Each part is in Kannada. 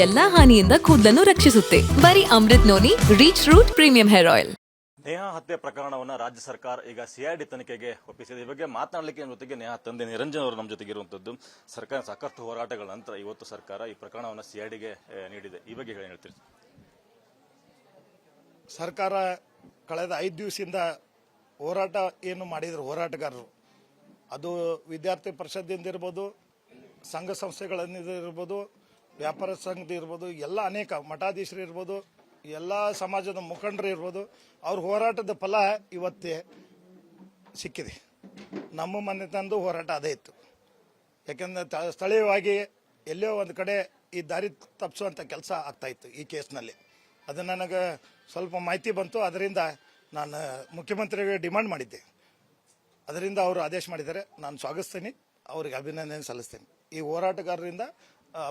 ಎಲ್ಲಾ ಹಾನಿಯಿಂದ ಕೂದಲನ್ನು ರಕ್ಷಿಸುತ್ತೆ. ಬರೀ Amrut noni reach root premium hair oil Neha ಹತ್ಯೆ ಪ್ರಕರಣವನ್ನ ರಾಜ್ಯ ಸರ್ಕಾರ ಈಗ ಸಿಐಡಿ ತನಿಖೆಗೆ ಒಪ್ಪಿಸಿದೆ. ಈ ಬಗ್ಗೆ ಮಾತನಾಡಲಿಕ್ಕೆ ನಿಮ್ಮ ಜೊತೆಗೆ ನೇಹಾ ತಂದೆ ನಿರಂಜನ್ ಅವರು ನಮ್ಮ ಜೊತೆಗೆ ಇರುವಂತದ್ದು ಸರ್ಕಾರ ಸಾಕಷ್ಟು ಹೋರಾಟಗಳ ನಂತರ ಇವತ್ತು ಸರ್ಕಾರ ಈ ಪ್ರಕರಣವನ್ನು ಸಿಐಡಿಗೆ ನೀಡಿದೆ. ಈ ಬಗ್ಗೆ ಹೇಳಿ ಹೇಳ್ತೀರಿ. ಸರ್ಕಾರ ಕಳೆದ ಐದು ದಿವಸದಿಂದ ಹೋರಾಟ ಏನು ಮಾಡಿದ್ರು ಹೋರಾಟಗಾರರು. ಅದು ವಿದ್ಯಾರ್ಥಿ ಪರಿಷತ್ತಿಂದ ಇರ್ಬೋದು ಸಂಘ ಸಂಸ್ಥೆಗಳಿಂದ ಇರ್ಬೋದು ವ್ಯಾಪಾರ ಸಂಘದ ಇರ್ಬೋದು, ಎಲ್ಲ ಅನೇಕ ಮಠಾಧೀಶರು ಇರ್ಬೋದು, ಎಲ್ಲ ಸಮಾಜದ ಮುಖಂಡರು ಇರ್ಬೋದು, ಅವ್ರ ಹೋರಾಟದ ಫಲ ಇವತ್ತೇ ಸಿಕ್ಕಿದೆ. ನಮ್ಮ ಮನೆ ತಂದು ಹೋರಾಟ ಅದೇ ಇತ್ತು. ಯಾಕೆಂದ್ರೆ ಸ್ಥಳೀಯವಾಗಿ ಎಲ್ಲೋ ಒಂದು ಕಡೆ ಈ ದಾರಿ ತಪ್ಪಿಸುವಂಥ ಕೆಲಸ ಆಗ್ತಾ ಇತ್ತು ಈ ಕೇಸ್ನಲ್ಲಿ. ಅದು ನನಗೆ ಸ್ವಲ್ಪ ಮಾಹಿತಿ ಬಂತು, ಅದರಿಂದ ನಾನು ಮುಖ್ಯಮಂತ್ರಿಗೆ ಡಿಮಾಂಡ್ ಮಾಡಿದ್ದೆ. ಅದರಿಂದ ಅವರು ಆದೇಶ ಮಾಡಿದ್ದಾರೆ. ನಾನು ಸ್ವಾಗತಿಸ್ತೀನಿ, ಅವ್ರಿಗೆ ಅಭಿನಂದನೆ ಸಲ್ಲಿಸ್ತೇನೆ. ಈ ಹೋರಾಟಗಾರರಿಂದ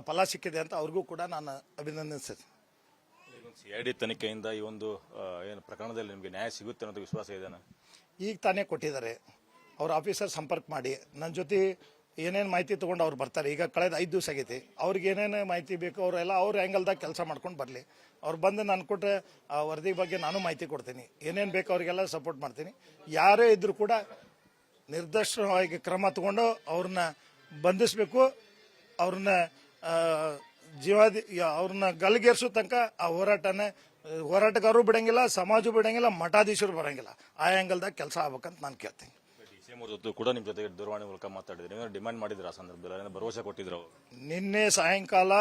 ಫಲ ಸಿಕ್ಕಿದೆ ಅಂತ ಅವ್ರಿಗೂ ಕೂಡ ನಾನು ಅಭಿನಂದಿಸ್ತೇನೆ. ಸಿಐಡಿ ತನಿಖೆಯಿಂದ ಈ ಒಂದು ಆ, ಏನು ಪ್ರಕರಣದಲ್ಲಿ ನಿಮಗೆ ನ್ಯಾಯ ಸಿಗುತ್ತೆ ಅನ್ನೋದು ವಿಶ್ವಾಸ ಇದೆನಾ ಈಗ ತಾನೇ ಕೊಟ್ಟಿದ್ದಾರೆ. ಅವ್ರ ಆಫೀಸರ್ ಸಂಪರ್ಕ ಮಾಡಿ. ನನ್ನ ಜೊತೆ ಏನೇನು ಮಾಹಿತಿ ತೊಗೊಂಡು ಅವ್ರು ಬರ್ತಾರೆ. ಈಗ ಕಳೆದ ಐದು ದಿವಸ ಆಗೈತಿ. ಅವ್ರಿಗೆ ಏನೇನು ಮಾಹಿತಿ ಬೇಕು ಅವರೆಲ್ಲ ಅವ್ರ ಆ್ಯಂಗಲ್ದಾಗ ಕೆಲಸ ಮಾಡ್ಕೊಂಡು ಬರಲಿ. ಅವ್ರು ಬಂದು ನಾನು ಕೊಟ್ಟರೆ ಆ ವರದಿ ಬಗ್ಗೆ ನಾನು ಮಾಹಿತಿ ಕೊಡ್ತೀನಿ. ಏನೇನು ಬೇಕು ಅವರಿಗೆಲ್ಲ ಸಪೋರ್ಟ್ ಮಾಡ್ತೀನಿ. ಯಾರೇ ಇದ್ದರೂ ಕೂಡ ನಿರ್ದಿಷ್ಟವಾಗಿ ಕ್ರಮ ತಗೊಂಡು ಅವ್ರನ್ನ ಬಂಧಿಸಬೇಕು. ಅವ್ರನ್ನ ಜೀವಾದಿ ಅವ್ರನ್ನ ಗಲ್ಗೇರ್ಸೋ ತನಕ ಆ ಹೋರಾಟನ ಹೋರಾಟಗಾರರು ಬಿಡಂಗಿಲ್ಲ ಸಮಾಜ ಬಿಡಂಗಿಲ್ಲ ಮಠಾಧೀಶರು ಬರಂಗಿಲ್ಲ. ಆ ಆ್ಯಂಗಲ್ದಾಗ ಕೆಲಸ ಆಗ್ಬೇಕಂತ ನಾನು ಕೇಳ್ತೀನಿ. ಅವ್ರ ಜೊತೆ ಕೂಡ ನಿಮ್ಮ ಜೊತೆಗೆ ದೂರವಾಣಿ ಮೂಲಕ ಮಾತಾಡಿದ್ರೆ. ಡಿಮಾಂಡ್ ಮಾಡಿದ್ರ ಆ ಸಂದರ್ಭದಲ್ಲಿ? ಭರವಸೆ ಕೊಟ್ಟಿದ್ರು ಅವರು? ನಿನ್ನೆ ಸಾಯಂಕಾಲ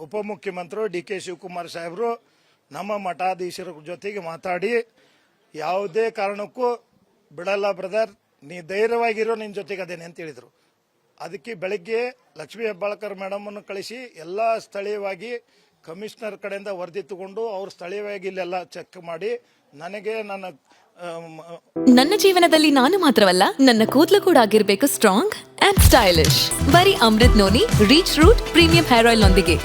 ಉಪಮುಖ್ಯಮಂತ್ರಿ ಡಿ ಕೆ ಶಿವಕುಮಾರ್ ಸಾಹೇಬರು ನಮ್ಮ ಮಠಾಧೀಶರ ಜೊತೆಗೆ ಮಾತಾಡಿ ಯಾವುದೇ ಕಾರಣಕ್ಕೂ ಬಿಡಲ್ಲ ಬ್ರದರ್ ನೀ ಧೈರ್ಯವಾಗಿರೋ ನಿನ್ನ ಜೊತೆಗೆ ಅದೇನೆ ಅಂತ ಹೇಳಿದರು. ಅದಕ್ಕೆ ಬೆಳಗ್ಗೆ ಲಕ್ಷ್ಮೀ ಹೆಬ್ಬಾಳ್ಕರ್ ಮೇಡಮ್ ಅನ್ನು ಕಳಿಸಿ ಎಲ್ಲ ಸ್ಥಳೀಯವಾಗಿ ಕಮಿಷನರ್ ಕಡೆಯಿಂದ ವರದಿ ತಗೊಂಡು ಅವ್ರು ಸ್ಥಳೀಯವಾಗಿ ಇಲ್ಲೆಲ್ಲ ಚೆಕ್ ಮಾಡಿ. ನನಗೆ ನನ್ನ ನನ್ನ ಜೀವನದಲ್ಲಿ ನಾನು ಮಾತ್ರವಲ್ಲ ನನ್ನ ಕೂದಲು ಕೂಡ ಆಗಿರ್ಬೇಕು ಸ್ಟ್ರಾಂಗ್ ಅಂಡ್ ಸ್ಟೈಲಿಶ್ ಬರೀ Amrut noni reach root premium hair oil ನೊಂದಿಗೆ.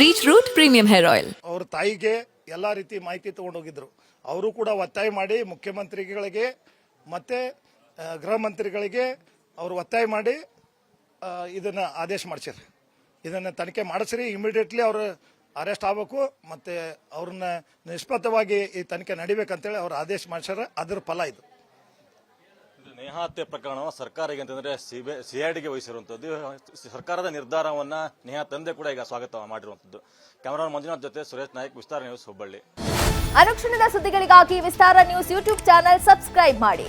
Reach root premium hair oil ಅವ್ರ ತಾಯಿಗೆ ಎಲ್ಲ ರೀತಿ ಮಾಹಿತಿ ತಗೊಂಡೋಗಿದ್ರು. ಅವರು ಕೂಡ ಒತ್ತಾಯ ಮಾಡಿ ಮುಖ್ಯಮಂತ್ರಿಗಳಿಗೆ ಮತ್ತೆ ಗೃಹ ಮಂತ್ರಿಗಳಿಗೆ ಅವರು ಒತ್ತಾಯ ಮಾಡಿ ಇದನ್ನ ಆದೇಶ ಮಾಡಿಸಿರಿ ಇದನ್ನ ತನಿಖೆ ಮಾಡಿಸ್ರಿ ಇಮಿಡಿಯೇಟ್ಲಿ ಅವರು ಅರೆಸ್ಟ್ ಆಗಬೇಕು ಮತ್ತೆ ಅವ್ರನ್ನ ನಿಷ್ಪತ್ತವಾಗಿ ಈ ತನಿಖೆ ನಡಿಬೇಕಂತೇಳಿ ಅವ್ರು ಆದೇಶ ಮಾಡಿಸ್ಯಾರ. ಅದ್ರ ಫಲ ಇದು. ಇದು ಪ್ರಕರಣ ಹತ್ಯೆ ಪ್ರಕರಣವನ್ನು ಸರ್ಕಾರ ಈಗ ಅಂತಂದ್ರೆ ಸಿಐಡಿಗೆ ವಹಿಸಿರುವಂತದ್ದು. ಸರ್ಕಾರದ ನಿರ್ಧಾರವನ್ನ ನೇಹಾ ತಂದೆ ಕೂಡ ಈಗ ಸ್ವಾಗತ ಮಾಡಿರುವಂತದ್ದು. ಕ್ಯಾಮರಾ ಮಂಜುನಾಥ್ ಜೊತೆ ಸುರೇಶ್ ನಾಯಕ್ ವಿಸ್ತಾರ ನ್ಯೂಸ್ ಹುಬ್ಬಳ್ಳಿ. ಅನುಕ್ಷಣದ ಸುದ್ದಿಗಳಿಗಾಗಿ Vistara news YouTube channel subscribe ಮಾಡಿ.